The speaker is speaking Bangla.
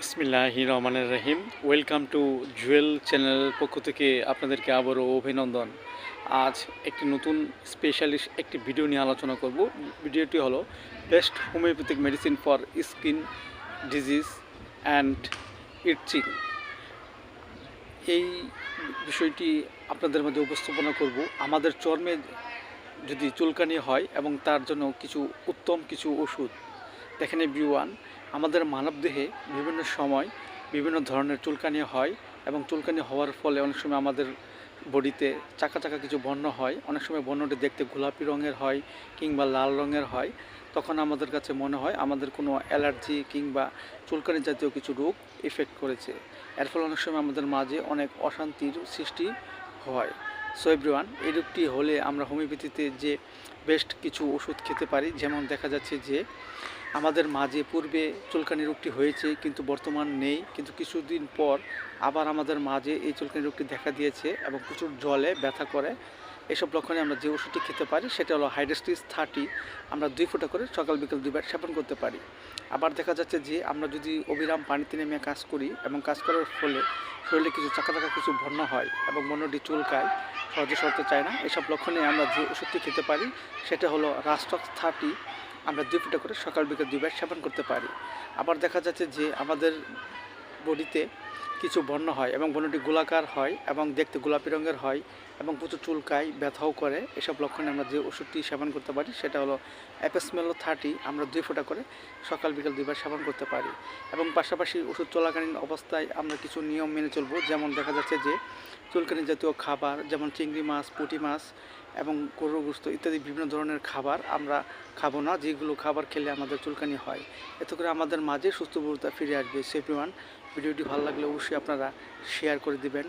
বিসমিল্লাহ রহমানের রহিম। ওয়েলকাম টু জুয়েল চ্যানেল পক্ষ থেকে আপনাদেরকে আবারও অভিনন্দন। আজ একটি নতুন স্পেশালিস্ট একটি ভিডিও নিয়ে আলোচনা করব। ভিডিওটি হলো best homeopathic medicine for skin disease and ইটচিং এই বিষয়টি আপনাদের মধ্যে উপস্থাপনা করব। আমাদের চর্মে যদি চুলকানি হয় এবং তার জন্য কিছু উত্তম কিছু ওষুধ দেখেন বি ওয়ান আমাদের মানবদেহে বিভিন্ন সময় বিভিন্ন ধরনের চুলকানি হয় এবং চুলকানি হওয়ার ফলে অনেক সময় আমাদের বডিতে চাকা চাকা কিছু বর্ণ হয়, অনেক সময় বর্ণটি দেখতে গোলাপি রঙের হয় কিংবা লাল রঙের হয়। তখন আমাদের কাছে মনে হয় আমাদের কোনো অ্যালার্জি কিংবা চুলকানি জাতীয় কিছু রোগ এফেক্ট করেছে। এর ফলে অনেক সময় আমাদের মাঝে অনেক অশান্তির সৃষ্টি হয়। সো এভরিওয়ান এই রোগটি হলে আমরা হোমিওপ্যাথিতে যে বেস্ট কিছু ওষুধ খেতে পারি, যেমন দেখা যাচ্ছে যে আমাদের মাঝে পূর্বে চুলকানি রোগটি হয়েছে, কিন্তু বর্তমান নেই, কিন্তু কিছুদিন পর আবার আমাদের মাঝে এই চুলকানি রোগটি দেখা দিয়েছে এবং প্রচুর জলে ব্যথা করে। এসব লক্ষণে আমরা যে ওষুধটি খেতে পারি, সেটা হলো হাইড্রোস্টিস থার্টি আমরা দুই ফোঁটা করে সকাল বিকেল দুইবার সেবন করতে পারি। আবার দেখা যাচ্ছে যে আমরা যদি অবিরাম পানিতে নেমে কাজ করি এবং কাজ করার ফলে শরীরে কিছু চাকা চাকা কিছু বর্ণ হয় এবং বর্ণটি চুলকায়, সহজে সরতে চায় না, এসব লক্ষণে আমরা যে ওষুধটি খেতে পারি, সেটা হলো রাস্টক্স থার্টি আমরা দুই ফুটা করে সকাল বিকেল দুইবার সেবন করতে পারি। আবার দেখা যাচ্ছে যে আমাদের বডিতে কিছু বন্য হয় এবং বর্ণটি গোলাকার হয় এবং দেখতে গোলাপি রঙের হয় এবং প্রচুর চুলকায়, ব্যথাও করে। এসব লক্ষণে আমরা যে ওষুধটি সেবন করতে পারি, সেটা হলো অ্যাপেসমেলো থার্টি আমরা দুই ফোঁটা করে সকাল, বিকাল দুইবার সেবন করতে পারি। এবং পাশাপাশি ওষুধ চলাকালীন অবস্থায় আমরা কিছু নিয়ম মেনে চলবো। যেমন দেখা যাচ্ছে যে, চুলকানি জাতীয় খাবার, যেমন চিংড়ি মাছ, পুঁটি মাছ এবং গরুর গোস্ত ইত্যাদি বিভিন্ন ধরনের খাবার আমরা খাব না, যেগুলো খাবার খেলে আমাদের চুলকানি হয়। এতে করে আমাদের মাঝে সুস্থ ফিরে আসবে। সেপ্রিমান ভিডিওটি ভালো লাগলে অবশ্যই আপনারা শেয়ার করে দিবেন।